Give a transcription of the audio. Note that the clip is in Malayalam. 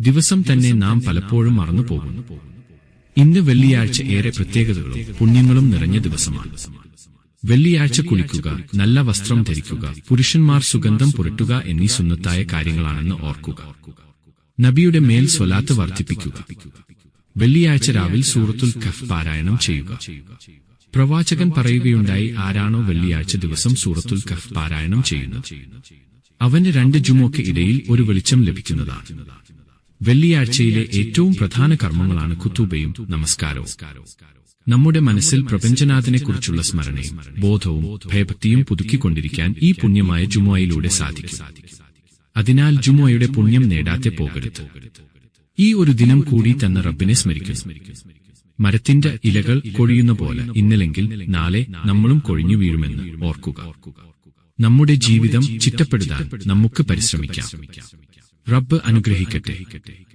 ദിവസം തന്നെ നാം പലപ്പോഴും മറന്നുപോകുന്നു. ഇന്ന് വെള്ളിയാഴ്ച ഏറെ പ്രത്യേകതകളും പുണ്യങ്ങളും നിറഞ്ഞ ദിവസമാണ്. വെള്ളിയാഴ്ച കുളിക്കുക നല്ല വസ്ത്രം ധരിക്കുക പുരുഷന്മാർ സുഗന്ധം പുരട്ടുക എന്നീ സുന്നത്തായ കാര്യങ്ങളാണെന്ന് ഓർക്കുക. നബിയുടെ മേൽ സ്വലാത്ത് വർദ്ധിപ്പിക്കുക. വെള്ളിയാഴ്ച രാവിൽ സൂറത്തുൽ കഫ് പാരായണം ചെയ്യുക. പ്രവാചകൻ പറയുകയുണ്ടായി ആരാണോ വെള്ളിയാഴ്ച ദിവസം സൂറത്തുൽ കഫ് പാരായണം ചെയ്യുന്നത്. അവന് രണ്ട് ജുമോക്ക് ഇടയിൽ ഒരു വെളിച്ചം ലഭിക്കുന്നതാണ്. വെള്ളിയാഴ്ചയിലെ ഏറ്റവും പ്രധാന കർമ്മങ്ങളാണ് കുത്തുബയും നമസ്കാരവും. നമ്മുടെ മനസ്സിൽ പ്രപഞ്ചനാഥനെക്കുറിച്ചുള്ള സ്മരണയും ബോധവും ഭയഭക്തിയും പുതുക്കിക്കൊണ്ടിരിക്കാൻ ഈ പുണ്യമായ ജുമുഅയിലൂടെ സാധിക്കും. അതിനാൽ ജുമുഅയുടെ പുണ്യം നേടാതെ പോകരുത്. ഈ ഒരു ദിനം കൂടി തന്ന റബ്ബിനെ സ്മരിക്കുന്നു. മരത്തിന്റെ ഇലകൾ കൊഴിയുന്ന പോലെ ഇന്നലെങ്കിൽ നാളെ നമ്മളും കൊഴിഞ്ഞു വീഴുമെന്ന് ഓർക്കുക. നമ്മുടെ ജീവിതം ചിട്ടപ്പെടുത്താൻ നമുക്ക് പരിശ്രമിക്കാം. റബ്ബ് അനുഗ്രഹിക്കട്ടെ.